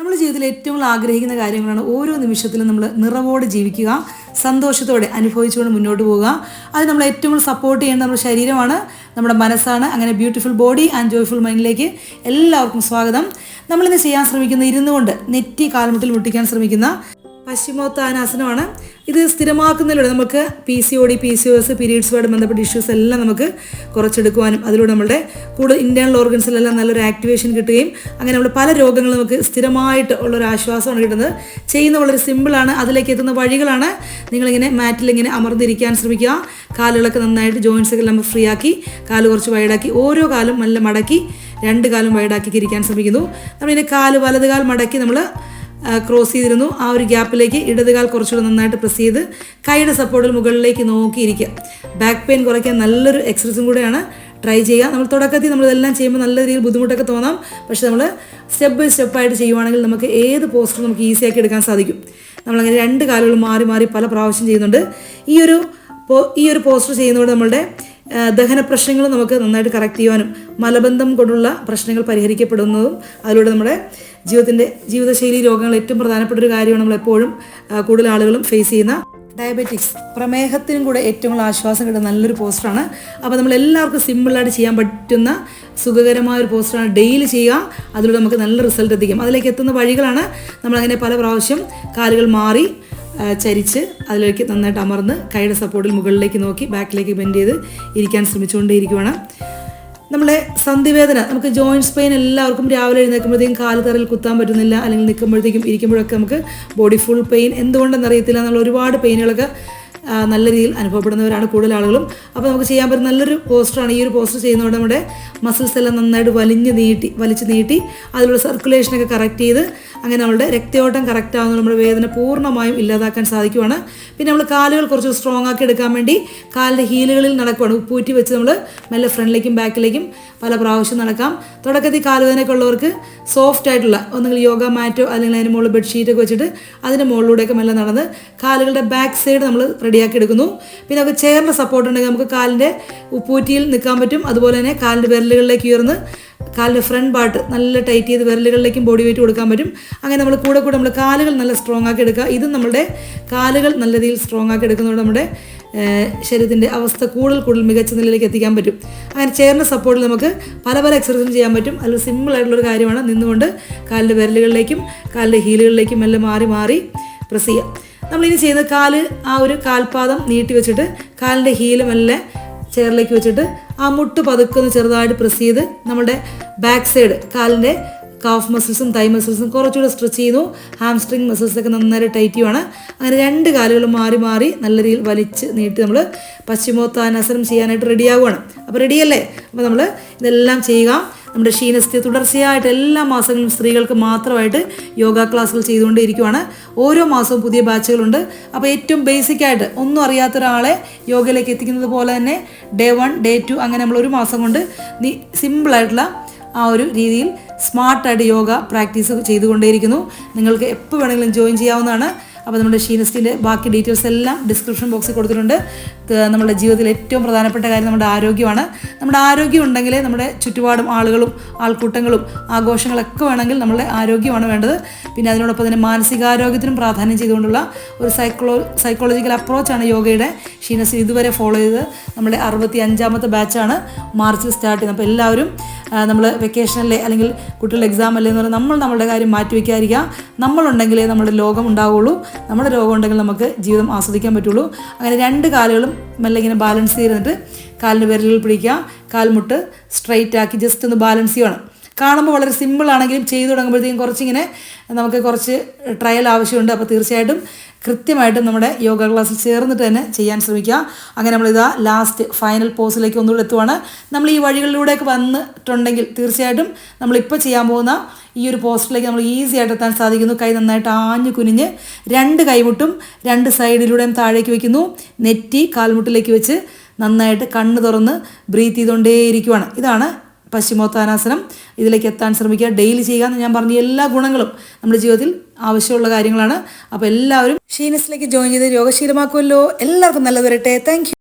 നമ്മുടെ ജീവിതത്തിൽ ഏറ്റവും ആഗ്രഹിക്കുന്ന കാര്യങ്ങളാണ് ഓരോ നിമിഷത്തിലും നമ്മൾ നിറവോടെ ജീവിക്കുക സന്തോഷത്തോടെ അനുഭവിച്ചുകൊണ്ട് മുന്നോട്ട് പോവുക. അത് നമ്മൾ ഏറ്റവും കൂടുതൽ സപ്പോർട്ട് ചെയ്യേണ്ട നമ്മുടെ ശരീരമാണ് നമ്മുടെ മനസ്സാണ്. അങ്ങനെ ബ്യൂട്ടിഫുൾ ബോഡി ആൻഡ് ജോയ്ഫുൾ മൈൻഡിലേക്ക് എല്ലാവർക്കും സ്വാഗതം. നമ്മളിന്ന് ചെയ്യാൻ ശ്രമിക്കുന്ന ഇരുന്നുകൊണ്ട് നെറ്റി കാൽമുട്ടിൽ മുട്ടിക്കാൻ ശ്രമിക്കുന്ന പശ്ചിമോത്താനാസനമാണ്. ഇത് സ്ഥിരമാക്കുന്നതിലൂടെ നമുക്ക് P C O D P C O S പീരീഡ്സുമായിട്ട് ബന്ധപ്പെട്ട ഇഷ്യൂസ് എല്ലാം നമുക്ക് കുറച്ചെടുക്കുവാനും അതിലൂടെ നമ്മുടെ കൂടുതൽ ഇന്റേണൽ ഓർഗൻസിലെല്ലാം നല്ലൊരു ആക്ടിവേഷൻ കിട്ടുകയും അങ്ങനെ നമ്മൾ പല രോഗങ്ങളും നമുക്ക് സ്ഥിരമായിട്ട് ഉള്ളൊരു ആശ്വാസമാണ് കിട്ടുന്നത്. ചെയ്യുന്ന വളരെ സിമ്പിളാണ് അതിലേക്ക് എത്തുന്ന വഴികളാണ് നിങ്ങളിങ്ങനെ മാറ്റിൽ ഇങ്ങനെ അമർന്നിരിക്കാൻ ശ്രമിക്കുക. കാലുകളൊക്കെ നന്നായിട്ട് ജോയിൻസ് ഒക്കെ നമ്മൾ ഫ്രീ ആക്കി കാൽ കുറച്ച് വൈഡാക്കി ഓരോ കാലും നല്ല മടക്കി രണ്ട് കാലും വൈഡാക്കി ഇരിക്കാൻ ശ്രമിക്കുന്നു. നമ്മളിങ്ങനെ കാൽ വലത് കാൽ മടക്കി നമ്മൾ ക്രോസ് ചെയ്തിരുന്നു. ആ ഒരു ഗ്യാപ്പിലേക്ക് ഇടതുകാൽ കുറച്ചുകൂടെ നന്നായിട്ട് പ്രസ് ചെയ്ത് കൈയുടെ സപ്പോർട്ടിൽ മുകളിലേക്ക് നോക്കിയിരിക്കുക. ബാക്ക് പെയിൻ കുറയ്ക്കാൻ നല്ലൊരു എക്സസൈസും കൂടെയാണ് ട്രൈ ചെയ്യുക. നമ്മൾ തുടക്കത്തിൽ നമ്മൾ ഇതെല്ലാം ചെയ്യുമ്പോൾ നല്ല രീതിയിൽ ബുദ്ധിമുട്ടൊക്കെ തോന്നാം. പക്ഷേ നമ്മൾ സ്റ്റെപ്പ് ബൈ സ്റ്റെപ്പായിട്ട് ചെയ്യുവാണെങ്കിൽ നമുക്ക് ഏത് പോസ്റ്റർ നമുക്ക് ഈസിയാക്കി എടുക്കാൻ സാധിക്കും. നമ്മളങ്ങനെ രണ്ട് കാലുകൾ മാറി മാറി പല പ്രാവശ്യം ചെയ്യുന്നുണ്ട്. ഈ ഒരു ഈ ഒരു പോസ്റ്റർ ചെയ്യുന്നതോടെ നമ്മളുടെ ദഹന പ്രശ്നങ്ങൾ നമുക്ക് നന്നായിട്ട് കറക്റ്റ് ചെയ്യുവാനും മലബന്ധം കൊണ്ടുള്ള പ്രശ്നങ്ങൾ പരിഹരിക്കപ്പെടുന്നതും അതിലൂടെ നമ്മുടെ ജീവിതത്തിന്റെ ജീവിതശൈലി രോഗങ്ങൾ ഏറ്റവും പ്രധാനപ്പെട്ട ഒരു കാര്യമാണ് നമ്മൾ എപ്പോഴും കൂടുതൽ ആളുകളും ഫേസ് ചെയ്യുന്ന ഡയബറ്റിക്സ് പ്രമേഹത്തിനും കൂടെ ഏറ്റവും കൂടുതൽ ആശ്വാസം കിട്ടുന്ന നല്ലൊരു പോസ്റ്ററാണ് അപ്പോൾ നമ്മൾ എല്ലാവർക്കും സിമ്പിളായിട്ട് ചെയ്യാൻ പറ്റുന്ന സുഖകരമായ ഒരു പോസ്റ്ററാണ് ഡെയിലി ചെയ്യുക അതിലൂടെ നമുക്ക് നല്ല റിസൾട്ട് എത്തിക്കും. അതിലേക്ക് എത്തുന്ന വഴികളാണ് നമ്മളങ്ങനെ പല പ്രാവശ്യം കാലുകൾ മാറി ചരിച്ച് അതിലേക്ക് നന്നായിട്ട് അമർന്ന് കൈയുടെ സപ്പോർട്ടിൽ മുകളിലേക്ക് നോക്കി ബാക്കിലേക്ക് ബെൻഡ് ചെയ്ത് ഇരിക്കാൻ ശ്രമിച്ചുകൊണ്ടേയിരിക്കുവാണ്. നമ്മളെ സന്ധിവേദന നമുക്ക് ജോയിന്റ്സ് പെയിൻ എല്ലാവർക്കും രാവിലെ എഴുന്നേൽക്കുമ്പോഴത്തേക്കും കാൽ തറയിൽ കുത്താൻ പറ്റുന്നില്ല അല്ലെങ്കിൽ നിൽക്കുമ്പോഴത്തേക്കും ഇരിക്കുമ്പോഴൊക്കെ നമുക്ക് ബോഡി ഫുൾ പെയിൻ എന്തുകൊണ്ടെന്ന് അറിയത്തില്ല എന്നുള്ള ഒരുപാട് പെയിനുകളൊക്കെ നല്ല രീതിയിൽ അനുഭവപ്പെടുന്നവരാണ് കൂടുതൽ ആളുകളും. അപ്പോൾ നമുക്ക് ചെയ്യാൻ പറ്റുന്ന നല്ലൊരു പോസ്റ്ററാണ് ഈ ഒരു പോസ്റ്റർ ചെയ്യുന്നതുകൊണ്ട് നമ്മുടെ മസിൽസ് എല്ലാം നന്നായിട്ട് വലിഞ്ഞ് നീട്ടി വലിച്ച് നീട്ടി അതിലുള്ള സർക്കുലേഷനൊക്കെ കറക്റ്റ് ചെയ്ത് അങ്ങനെ നമ്മുടെ രക്തയോട്ടം കറക്റ്റ് ആവുന്ന നമ്മുടെ വേദന പൂർണമായും ഇല്ലാതാക്കാൻ സാധിക്കുവാണ്. പിന്നെ നമ്മൾ കാലുകൾ കുറച്ച് സ്ട്രോങ് ആക്കി എടുക്കാൻ വേണ്ടി കാലിന്റെ ഹീലുകളിൽ നടക്കുവാണ്. ഉപ്പൂറ്റി വെച്ച് നമ്മൾ മെല്ലെ ഫ്രണ്ടിലേക്കും ബാക്കിലേക്കും പല പ്രാവശ്യം നടക്കാം. തുടക്കത്തിൽ കാലുവേദനയൊക്കെ ഉള്ളവർക്ക് സോഫ്റ്റ് ആയിട്ടുള്ള ഒന്നുകിൽ യോഗ മാറ്റോ അല്ലെങ്കിൽ അതിന് മുകളിൽ ബെഡ്ഷീറ്റൊക്കെ വെച്ചിട്ട് അതിന്റെ മുകളിലൂടെയൊക്കെ മെല്ലെ നടന്ന് കാലുകളുടെ ബാക്ക് സൈഡ് നമ്മൾ റെഡിയാക്കി എടുക്കുന്നു. പിന്നെ നമുക്ക് ചെയറിന്റെ സപ്പോർട്ട് ഉണ്ടെങ്കിൽ നമുക്ക് കാലിന്റെ ഉപ്പൂറ്റിയിൽ നിൽക്കാൻ പറ്റും. അതുപോലെ തന്നെ കാലിന്റെ വിരലുകളിലേക്ക് ഉയർന്ന് കാലിന്റെ ഫ്രണ്ട് പാർട്ട് നല്ല ടൈറ്റ് ചെയ്ത് വിരലുകളിലേക്കും ബോഡി വെയിറ്റ് കൊടുക്കാൻ പറ്റും. അങ്ങനെ നമ്മൾ കൂടെ കൂടെ നമ്മൾ കാലുകൾ നല്ല സ്ട്രോങ് ആക്കി എടുക്കുക. ഇതും നമ്മുടെ കാലുകൾ നല്ല രീതിയിൽ സ്ട്രോങ് ആക്കി എടുക്കുന്നതോടെ നമ്മുടെ ശരീരത്തിന്റെ അവസ്ഥ കൂടുതൽ കൂടുതൽ മികച്ച നിലയിലേക്ക് എത്തിക്കാൻ പറ്റും. അങ്ങനെ ചെയറിന്റെ സപ്പോർട്ടിൽ നമുക്ക് പല പല എക്സസൈസും ചെയ്യാൻ പറ്റും. അതിൽ സിമ്പിൾ ആയിട്ടുള്ളൊരു കാര്യമാണ്. നിന്നുകൊണ്ട് കാലിന്റെ വിരലുകളിലേക്കും കാലിന്റെ ഹീലുകളിലേക്കും എല്ലാം മാറി മാറി പ്രസ് ചെയ്യുക. നമ്മളിനി ചെയ്യുന്ന കാൽ ആ ഒരു കാൽപാദം നീട്ടി വെച്ചിട്ട് കാലിന്റെ ഹീൽ മെല്ലെ ചെയറിലേക്ക് വെച്ചിട്ട് ആ മുട്ട് പതുക്കുന്ന ചെറുതായിട്ട് പ്രസ് ചെയ്ത് നമ്മുടെ ബാക്ക് സൈഡ് കാലിന്റെ കാഫ് മസിൽസും തൈ മസിൽസും കുറച്ചുകൂടെ സ്ട്രെച്ച് ചെയ്യുന്നു. ഹാംസ്ട്രിങ് മസിൽസൊക്കെ നന്നായി ടൈറ്റ് ചെയ്യുവാണ്. അങ്ങനെ രണ്ട് കാലുകൾ മാറി മാറി നല്ല രീതിയിൽ വലിച്ച് നീട്ടി നമ്മൾ പശ്ചിമോത്താനാസനം ചെയ്യാനായിട്ട് റെഡിയാവുകയാണ് അപ്പോൾ റെഡിയല്ലേ അപ്പോൾ നമ്മൾ ഇതെല്ലാം ചെയ്യുക. നമ്മുടെ ക്ഷീണസ്ഥിതി തുടർച്ചയായിട്ട് എല്ലാ മാസങ്ങളിലും സ്ത്രീകൾക്ക് മാത്രമായിട്ട് യോഗ ക്ലാസ്സുകൾ ചെയ്തുകൊണ്ടിരിക്കുവാണ് ഓരോ മാസവും പുതിയ ബാച്ചുകളുണ്ട്. അപ്പോൾ ഏറ്റവും ബേസിക് ആയിട്ട് ഒന്നും അറിയാത്ത ഒരാളെ യോഗയിലേക്ക് എത്തിക്കുന്നത് പോലെ തന്നെ ഡേ വൺ ഡേ ടു അങ്ങനെ നമ്മൾ ഒരു മാസം കൊണ്ട് സിമ്പിളായിട്ടുള്ള ആ ഒരു രീതിയിൽ സ്മാർട്ടായിട്ട് യോഗ പ്രാക്ടീസ് ചെയ്തുകൊണ്ടേയിരിക്കുന്നു. നിങ്ങൾക്ക് എപ്പോൾ വേണമെങ്കിലും ജോയിൻ ചെയ്യാവുന്നതാണ്. അപ്പോൾ നമ്മുടെ ഷീനസ്റ്റിന്റെ ബാക്കി ഡീറ്റെയിൽസ് എല്ലാം ഡിസ്ക്രിപ്ഷൻ ബോക്സിൽ കൊടുത്തിട്ടുണ്ട്. നമ്മുടെ ജീവിതത്തിൽ ഏറ്റവും പ്രധാനപ്പെട്ട കാര്യം നമ്മുടെ ആരോഗ്യമാണ്. നമ്മുടെ ആരോഗ്യം ഉണ്ടെങ്കിൽ നമ്മുടെ ചുറ്റുപാടും ആളുകളും ആൾക്കൂട്ടങ്ങളും ആഘോഷങ്ങളൊക്കെ വേണമെങ്കിൽ നമ്മുടെ ആരോഗ്യമാണ് വേണ്ടത്. പിന്നെ അതിനോടൊപ്പം തന്നെ മാനസികാരോഗ്യത്തിനും പ്രാധാന്യം ചെയ്തുകൊണ്ടുള്ള ഒരു സൈക്കോളോ സൈക്കോളജിക്കൽ അപ്രോച്ചാണ് യോഗയുടെ. ഷീനസ് ഇതുവരെ ഫോളോ ചെയ്ത് നമ്മുടെ അറുപത്തി അഞ്ചാമത്തെ ബാച്ചാണ് മാർച്ചിൽ സ്റ്റാർട്ട് ചെയ്യുന്നത്. അപ്പോൾ എല്ലാവരും നമ്മൾ വെക്കേഷനല്ലേ അല്ലെങ്കിൽ കുട്ടികളുടെ എക്സാം അല്ലേ എന്ന് പറഞ്ഞാൽ നമ്മൾ നമ്മുടെ കാര്യം മാറ്റി വയ്ക്കാതിരിക്കുക നമ്മളുണ്ടെങ്കിലേ നമ്മുടെ ലോകം ഉണ്ടാവുള്ളൂ. നമ്മുടെ രോഗം ഉണ്ടെങ്കിൽ നമുക്ക് ജീവിതം ആസ്വദിക്കാൻ പറ്റുള്ളൂ. അങ്ങനെ രണ്ട് കാലുകളും മെല്ലെ ഇങ്ങനെ ബാലൻസ് ചെയ്തിട്ട് കാലിന്റെ വിരലുകൾ പിടിക്കുക. കാൽമുട്ട് സ്ട്രൈറ്റ് ആക്കി ജസ്റ്റ് ഒന്ന് ബാലൻസ് ചെയ്യണം. കാണുമ്പോൾ വളരെ സിമ്പിൾ ആണെങ്കിലും ചെയ്തു തുടങ്ങുമ്പോഴത്തേക്കും കുറച്ചിങ്ങനെ നമുക്ക് കുറച്ച് ട്രയൽ ആവശ്യമുണ്ട്. അപ്പോൾ തീർച്ചയായിട്ടും കൃത്യമായിട്ടും നമ്മുടെ യോഗ ക്ലാസ്സിൽ ചേർന്നിട്ട് തന്നെ ചെയ്യാൻ ശ്രമിക്കുക. അങ്ങനെ നമ്മളിതാ ലാസ്റ്റ് ഫൈനൽ പോസിലേക്ക് ഒന്നുകൂടെ എത്തുവാണ്. നമ്മൾ ഈ വഴികളിലൂടെയൊക്കെ വന്നിട്ടുണ്ടെങ്കിൽ തീർച്ചയായിട്ടും നമ്മളിപ്പോൾ ചെയ്യാൻ പോകുന്ന ഈ ഒരു പോസ്റ്റിലേക്ക് നമ്മൾ ഈസി ആയിട്ട് എത്താൻ സാധിക്കുന്നു. കൈ നന്നായിട്ട് ആഞ്ഞു കുനിഞ്ഞ് രണ്ട് കൈമുട്ടും രണ്ട് സൈഡിലൂടെയും താഴേക്ക് വയ്ക്കുന്നു നെറ്റി കാൽമുട്ടിലേക്ക് വെച്ച് നന്നായിട്ട് കണ്ണ് തുറന്ന് ബ്രീത്ത് ചെയ്തുകൊണ്ടേയിരിക്കുവാണ്. ഇതാണ് പശ്ചിമോത്താനാസനം ഇതിലേക്ക് എത്താൻ ശ്രമിക്കുക. ഡെയിലി ചെയ്യുക എന്ന് ഞാൻ പറഞ്ഞ എല്ലാ ഗുണങ്ങളും നമ്മുടെ ജീവിതത്തിൽ ആവശ്യമുള്ള കാര്യങ്ങളാണ്. അപ്പോൾ എല്ലാവരും ഷീനസിലേക്ക് ജോയിൻ ചെയ്ത് രോഗശീലമാക്കുമല്ലോ. എല്ലാവർക്കും നല്ലത് വരട്ടെ. താങ്ക്